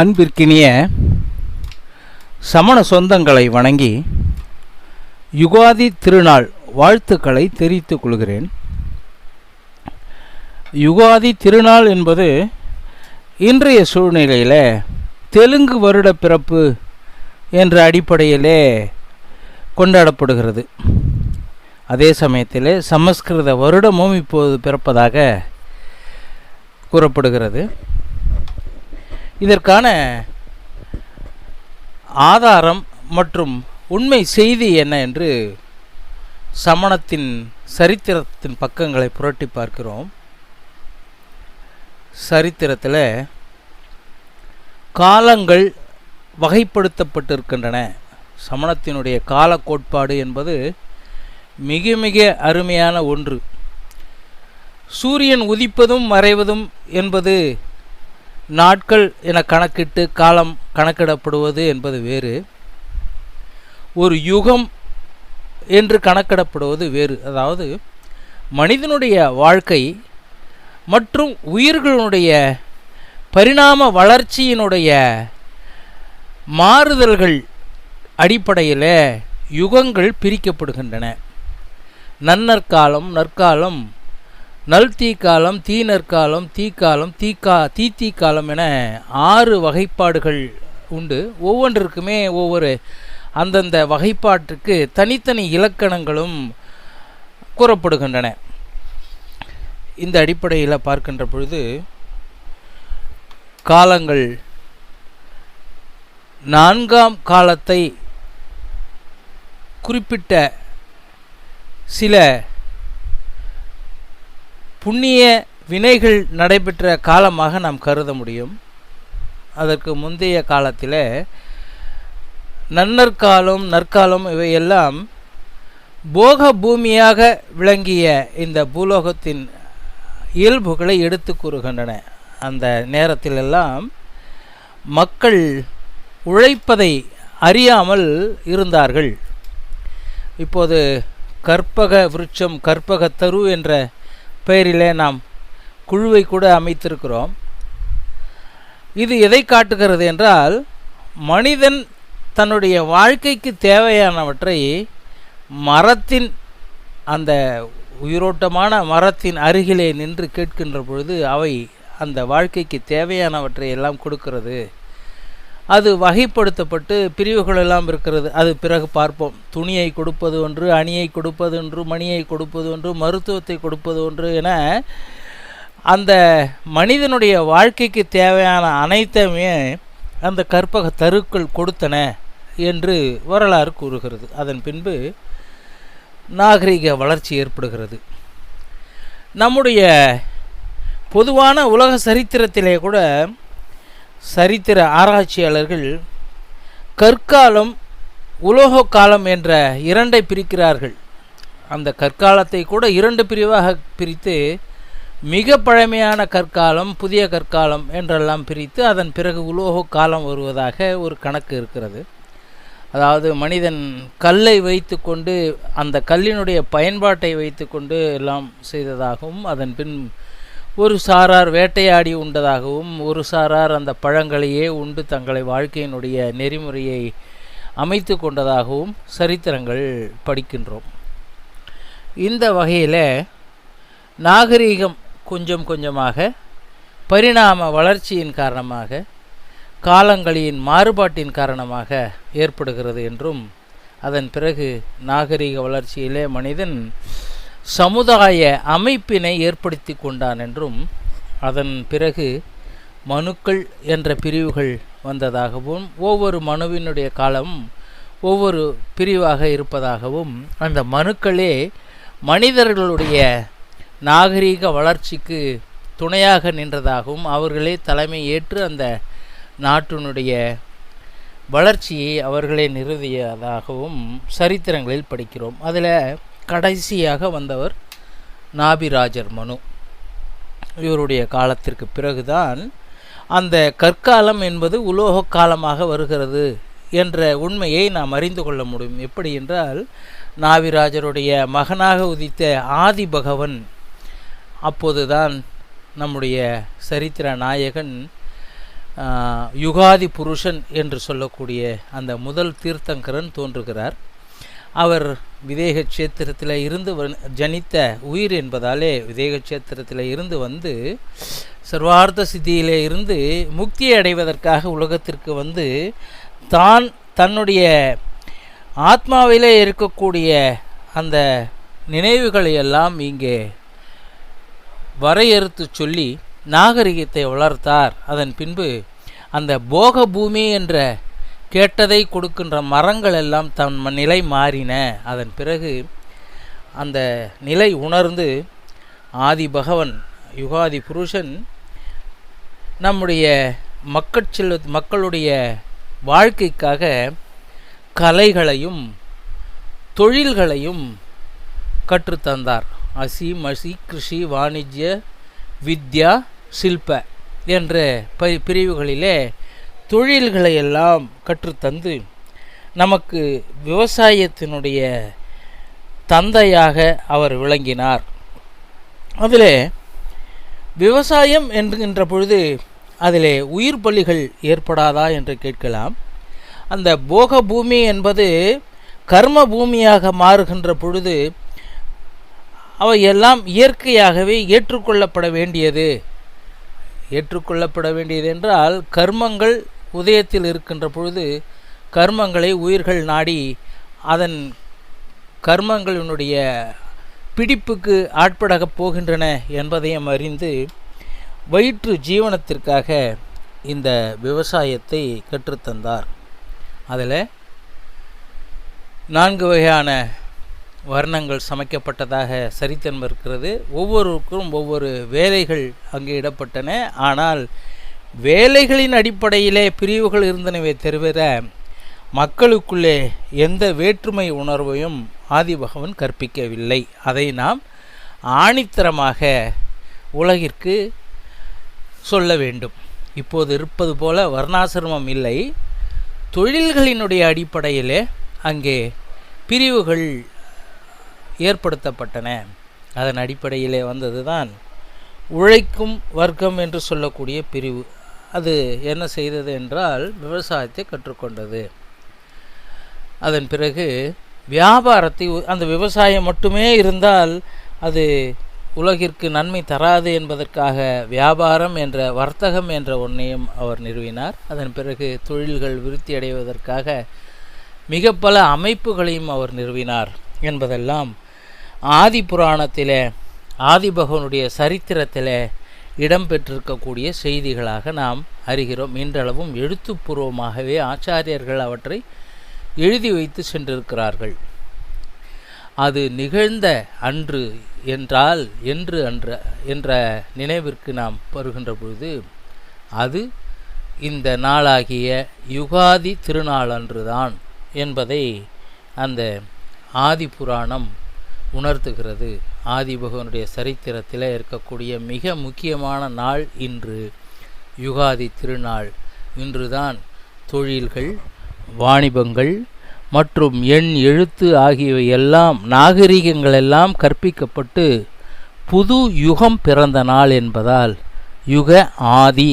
அன்பிற்கினிய சமண சொந்தங்களை வணங்கி யுகாதி திருநாள் வாழ்த்துக்களை தெரிவித்துக் கொள்கிறேன். யுகாதி திருநாள் என்பது இன்றைய சூழ்நிலையில் தெலுங்கு வருட பிறப்பு என்ற அடிப்படையிலே கொண்டாடப்படுகிறது. அதே சமயத்தில் சமஸ்கிருத வருடமும் இப்போது பிறப்பதாக கூறப்படுகிறது. இதற்கான ஆதாரம் மற்றும் உண்மை செய்தி என்ன என்று சமணத்தின் சரித்திரத்தின் பக்கங்களை புரட்டி பார்க்கிறோம். சரித்திரத்தில் காலங்கள் வகைப்படுத்தப்பட்டிருக்கின்றன. சமணத்தினுடைய கால கோட்பாடு என்பது மிக மிக அருமையான ஒன்று. சூரியன் உதிப்பதும் மறைவதும் என்பது நாட்கள் என கணக்கிட்டு காலம் கணக்கிடப்படுவது என்பது வேறு. ஒரு யுகம் என்று கணக்கிடப்படுவது வேறு. அதாவது மனிதனுடைய வாழ்க்கை மற்றும் உயிர்களுடைய பரிணாம வளர்ச்சியினுடைய மாறுதல்கள் அடிப்படையில் யுகங்கள் பிரிக்கப்படுகின்றன. நன்னற்காலம் நற்காலம் நல் தீக்காலம் தீ நற்காலம் தீக்காலம் தீக்கா தீ காலம் என ஆறு வகைப்பாடுகள் உண்டு. ஒவ்வொன்றிற்குமே ஒவ்வொரு அந்தந்த வகைப்பாட்டுக்கு தனித்தனி இலக்கணங்களும் கூறப்படுகின்றன. இந்த அடிப்படையில் பார்க்கின்ற பொழுது காலங்கள் நான்காம் காலத்தை குறிப்பிட்ட சில புண்ணிய வினைகள் நடைபெற்ற காலமாக நாம் கருத முடியும். அதற்கு முந்தைய காலத்தில் நன்னற்காலம் நற்காலம் இவையெல்லாம் போக பூமியாக விளங்கிய இந்த பூலோகத்தின் இயல்புகளை எடுத்து கூறுகின்றன. அந்த நேரத்திலெல்லாம் மக்கள் உழைப்பதை அறியாமல் இருந்தார்கள். இப்போது கற்பக விருட்சம் கற்பக தரு என்ற பெயரிலே நாம் குழுவை கூட அமைத்திருக்கிறோம். இது எதை காட்டுகிறது என்றால் மனிதன் தன்னுடைய வாழ்க்கைக்கு தேவையானவற்றை மரத்தின் அந்த உயிரோட்டமான மரத்தின் அருகிலே நின்று கேட்கின்ற பொழுது அவை அந்த வாழ்க்கைக்கு தேவையானவற்றை எல்லாம் கொடுக்கிறது. அது வகைப்படுத்தப்பட்டு பிரிவுகள் எல்லாம் இருக்கிறது. அது பிறகு பார்ப்போம். துணியை கொடுப்பது ஒன்று அணியை கொடுப்பது ஒன்று மணியை கொடுப்பது ஒன்று மருத்துவத்தை கொடுப்பது ஒன்று என அந்த மனிதனுடைய வாழ்க்கைக்கு தேவையான அனைத்தையுமே அந்த கற்பக தருக்கள் கொடுத்தன என்று வரலாறு கூறுகிறது. அதன் பின்பு நாகரிக வளர்ச்சி ஏற்படுகிறது. நம்முடைய பொதுவான உலக சரித்திரத்திலே கூட சரித்திர ஆராய்ச்சியாளர்கள் கற்காலம் உலோக காலம் என்ற இரண்டை பிரிக்கிறார்கள். அந்த கற்காலத்தை கூட இரண்டு பிரிவாக பிரித்து மிக பழமையான கற்காலம் புதிய கற்காலம் என்றெல்லாம் பிரித்து அதன் பிறகு உலோக காலம் வருவதாக ஒரு கணக்கு இருக்கிறது. அதாவது மனிதன் கல்லை வைத்து கொண்டு அந்த கல்லினுடைய பயன்பாட்டை வைத்து கொண்டு எல்லாம் செய்ததாகவும் அதன் பின் ஒரு சாரார் வேட்டையாடி உண்டதாகவும் ஒரு சாரார் அந்த பழங்களையே உண்டு தங்களை வாழ்க்கையினுடைய நெறிமுறையை அமைத்து கொண்டதாகவும் சரித்திரங்கள் படிக்கின்றோம். இந்த வகையில் நாகரீகம் கொஞ்சம் கொஞ்சமாக பரிணாம வளர்ச்சியின் காரணமாக காலங்களின் மாறுபாட்டின் காரணமாக ஏற்படுகிறது என்றும் அதன் பிறகு நாகரிக வளர்ச்சியிலே மனிதன் சமுதாய அமைப்பினை ஏற்படுத்தி கொண்டான் என்றும் அதன் பிறகு மனுக்கள் என்ற பிரிவுகள் வந்ததாகவும் ஒவ்வொரு மனுவினுடைய காலம் ஒவ்வொரு பிரிவாக இருப்பதாகவும் அந்த மனுக்களே மனிதர்களுடைய நாகரீக வளர்ச்சிக்கு துணையாக நின்றதாகவும் அவர்களே தலைமை ஏற்று அந்த நாட்டினுடைய வளர்ச்சியை அவர்களே நிறுவியதாகவும் சரித்திரங்களில் படிக்கிறோம். அதில் கடைசியாக வந்தவர் நாபிராஜர் மனு. இவருடைய காலத்திற்கு பிறகுதான் அந்த கற்காலம் என்பது உலோக காலமாக வருகிறது என்ற உண்மையை நாம் அறிந்து கொள்ள முடியும். எப்படி என்றால் நாவிராஜருடைய மகனாக உதித்த ஆதி பகவன் அப்போதுதான் நம்முடைய சரித்திர நாயகன் யுகாதி புருஷன் என்று சொல்லக்கூடிய அந்த முதல் தீர்த்தங்கரன் தோன்றுகிறார். அவர் விதேக கஷேத்திரத்தில் இருந்து வந்- ஜனித்த உயிர் என்பதாலே விதேக கஷேத்திரத்தில் இருந்து வந்து சர்வார்த்த சித்தியிலே இருந்து முக்தியை அடைவதற்காக உலகத்திற்கு வந்து தான் தன்னுடைய ஆத்மாவிலே இருக்கக்கூடிய அந்த நினைவுகளை எல்லாம் இங்கே வரையறுத்து சொல்லி நாகரிகத்தை வளர்த்தார். அதன் பின்பு அந்த போக பூமி என்ற கேட்டதை கொடுக்கின்ற மரங்கள் எல்லாம் தன் நிலை மாறின. அதன் பிறகு அந்த நிலை உணர்ந்து ஆதி பகவன் யுகாதி புருஷன் நம்முடைய மக்கள் மக்களுடைய வாழ்க்கைக்காக கலைகளையும் தொழில்களையும் கற்றுத்தந்தார். அசி மசி கிருஷி வாணிஜ்ய வித்யா சில்ப என்ற பிரிவுகளிலே தொழில்களை எல்லாம் கற்றுத்தந்து நமக்கு விவசாயத்தினுடைய தந்தையாக அவர் விளங்கினார். அதில் விவசாயம் என்கின்ற பொழுது அதிலே உயிர் பலிகள் ஏற்படாதா என்று கேட்கலாம். அந்த போக பூமி என்பது கர்ம பூமியாக மாறுகின்ற பொழுது அவை எல்லாம் இயற்கையாகவே ஏற்றுக்கொள்ளப்பட வேண்டியது. ஏற்றுக்கொள்ளப்பட வேண்டியது என்றால் கர்மங்கள் உதயத்தில் இருக்கின்ற பொழுது கர்மங்களை உயிர்கள் நாடி அதன் கர்மங்களினுடைய பிடிப்புக்கு ஆட்படகப் போகின்றன என்பதையும் அறிந்து வயிற்று ஜீவனத்திற்காக இந்த விவசாயத்தை கற்றுத்தந்தார். அதில் நான்கு வகையான வர்ணங்கள் சமைக்கப்பட்டதாக சரித்தன்மை இருக்கிறது. ஒவ்வொருவருக்கும் ஒவ்வொரு வேலைகள் அங்கே இடப்பட்டன. ஆனால் வேலைகளின் அடிப்படையிலே பிரிவுகள் இருந்தனவே தவிர மக்களுக்குள்ளே எந்த வேற்றுமை உணர்வையும் ஆதிபகவன் கற்பிக்கவில்லை. அதை நாம் ஆணித்தரமாக உலகிற்கு சொல்ல வேண்டும். இப்போது இருப்பது போல வர்ணாசிரமம் இல்லை. தொழில்களினுடைய அடிப்படையிலே அங்கே பிரிவுகள் ஏற்படுத்தப்பட்டன. அதன் அடிப்படையிலே வந்தது தான் உழைக்கும் வர்க்கம் என்று சொல்லக்கூடிய பிரிவு. அது என்ன செய்தது என்றால் விவசாயத்தை கற்றுக்கொண்டது. அதன் பிறகு வியாபாரத்தை உ- அந்த விவசாயம் மட்டுமே இருந்தால் அது உலகிற்கு நன்மை தராது என்பதற்காக வியாபாரம் என்ற வர்த்தகம் என்ற ஒன்றையும் அவர் நிறுவினார். அதன் பிறகு தொழில்கள் விருத்தி அடைவதற்காக மிக பல அமைப்புகளையும் அவர் நிறுவினார் என்பதெல்லாம் ஆதி புராணத்திலே ஆதிபகவனுடைய சரித்திரத்திலே இடம்பெற்றிருக்கக்கூடிய செய்திகளாக நாம் அறிகிறோம். இன்றளவும் எழுத்துப்பூர்வமாகவே ஆச்சாரியர்கள் அவற்றை எழுதி வைத்து சென்றிருக்கிறார்கள். அது நிகழ்ந்த அன்று என்றால் என்று அன்ற என்ற நினைவிற்கு நாம் வருகின்ற பொழுது அது இந்த நாளாகிய யுகாதி திருநாளன்றுதான் என்பதை அந்த ஆதி புராணம் உணர்த்துகிறது. ஆதிபகவனுடைய சரித்திரத்தில் இருக்கக்கூடிய மிக முக்கியமான நாள் இன்று யுகாதி திருநாள். இன்றுதான் தொழில்கள் வாணிபங்கள் மற்றும் எண் எழுத்து ஆகியவை எல்லாம் நாகரிகங்கள் எல்லாம் கற்பிக்கப்பட்டு புது யுகம் பிறந்த நாள் என்பதால் யுக ஆதி.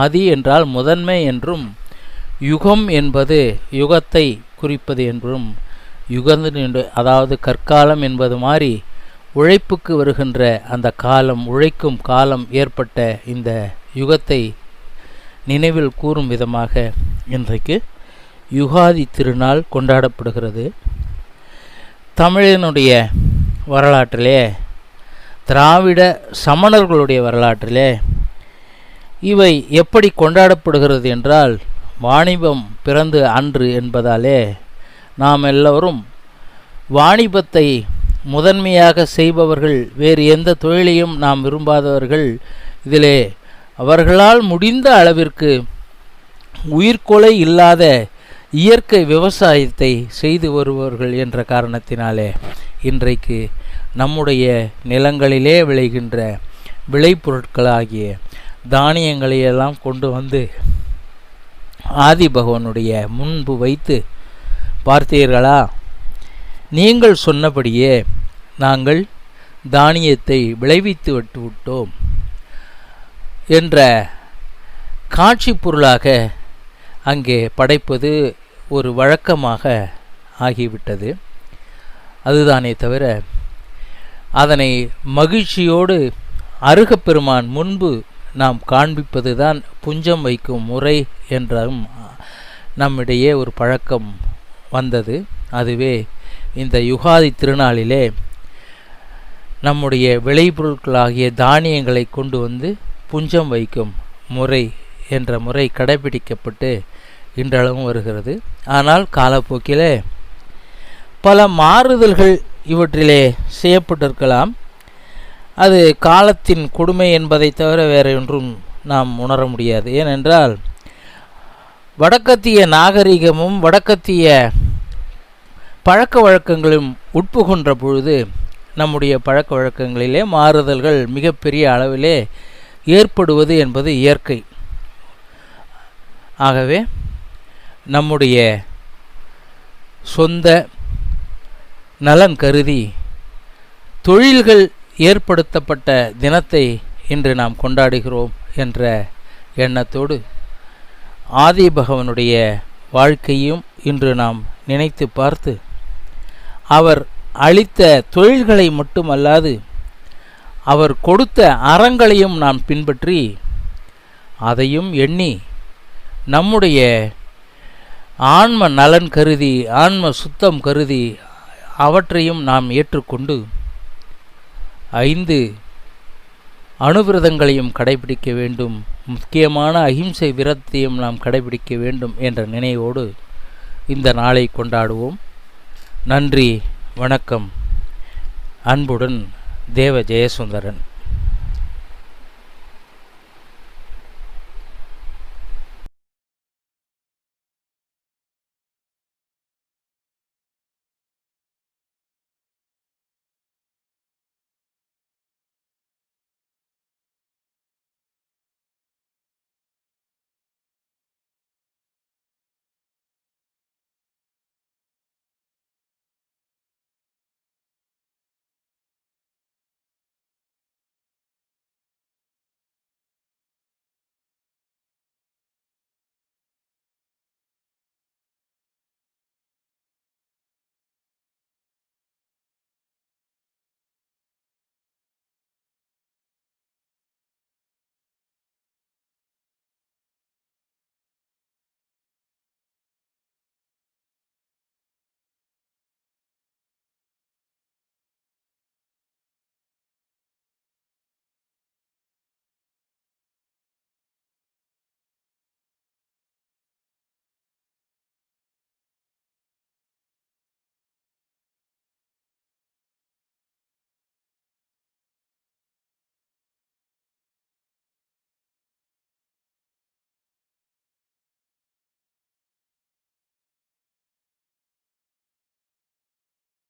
ஆதி என்றால் முதன்மை என்றும் யுகம் என்பது யுகத்தை குறிப்பது என்றும் யுகந்து அதாவது கற்காலம் என்பது மாதிரி உழைப்புக்கு வருகின்ற அந்த காலம் உழைக்கும் காலம் ஏற்பட்ட இந்த யுகத்தை நினைவில் கூறும் விதமாக இன்றைக்கு யுகாதி திருநாள் கொண்டாடப்படுகிறது. தமிழனுடைய வரலாற்றிலே திராவிட சமணர்களுடைய வரலாற்றிலே இவை எப்படி கொண்டாடப்படுகிறது என்றால் வாணிபம் பிறந்து அன்று என்பதாலே நாம் எல்லோரும் வாணிபத்தை முதன்மையாக செய்பவர்கள் வேறு எந்த தொழிலையும் நாம் விரும்பாதவர்கள் இதிலே அவர்களால் முடிந்த அளவிற்கு உயிர்கொலை இல்லாத இயற்கை விவசாயத்தை செய்து வருபவர்கள் என்ற காரணத்தினாலே இன்றைக்கு நம்முடைய நிலங்களிலே விளைகின்ற விளைபொருட்களாகிய தானியங்களையெல்லாம் கொண்டு வந்து ஆதி பகவானுடைய முன்பு வைத்து பார்த்தீர்களா? நீங்கள் சொன்னபடியே நாங்கள் தானியத்தை விளைவித்து விட்டு விட்டோம் என்ற காட்சி பொருளாக அங்கே படைப்பது ஒரு வழக்கமாக ஆகிவிட்டது. அதுதானே தவிர அதனை மகிழ்ச்சியோடு அருகப்பெருமான் முன்பு நாம் காண்பிப்பது தான் புஞ்சம் வைக்கும் முறை என்றும் நம்மிடையே ஒரு பழக்கம் வந்தது. அதுவே இந்த யுகாதி திருநாளிலே நம்முடைய விளைபொருட்களாகிய தானியங்களை கொண்டு வந்து புஞ்சம் வைக்கும் முறை என்ற முறை கடைபிடிக்கப்பட்டு இன்றளவும் வருகிறது. ஆனால் காலப்போக்கிலே பல மாறுதல்கள் இவற்றிலே செய்யப்பட்டிருக்கலாம். அது காலத்தின் கொடுமை என்பதை தவிர வேறு ஒன்றும் நாம் உணர முடியாது. ஏனென்றால் வடக்கத்திய நாகரிகமும் வடக்கத்திய பழக்க வழக்கங்களும் உட்புகுன்ற பொழுது நம்முடைய பழக்க வழக்கங்களிலே மாறுதல்கள் மிகப்பெரிய அளவிலே ஏற்படுவது என்பது இயற்கை. ஆகவே நம்முடைய சொந்த நலன் கருதி தொழில்கள் ஏற்படுத்தப்பட்ட தினத்தை இன்று நாம் கொண்டாடுகிறோம் என்ற எண்ணத்தோடு ஆதி பகவனுடைய வாழ்க்கையும் இன்று நாம் நினைத்து பார்த்து அவர் அளித்த தொழில்களை மட்டுமல்லாது அவர் கொடுத்த அறங்களையும் நாம் பின்பற்றி அதையும் எண்ணி நம்முடைய ஆன்ம நலன் கருதி ஆன்ம சுத்தம் கருதி அவற்றையும் நாம் ஏற்றுக்கொண்டு ஐந்து அணுவிரதங்களையும் கடைபிடிக்க வேண்டும். முக்கியமான அகிம்சை விரத்தையும் நாம் கடைபிடிக்க வேண்டும் என்ற நினைவோடு இந்த நாளை கொண்டாடுவோம். நன்றி வணக்கம். அன்புடன் தேவ ஜெயசுந்தரன்.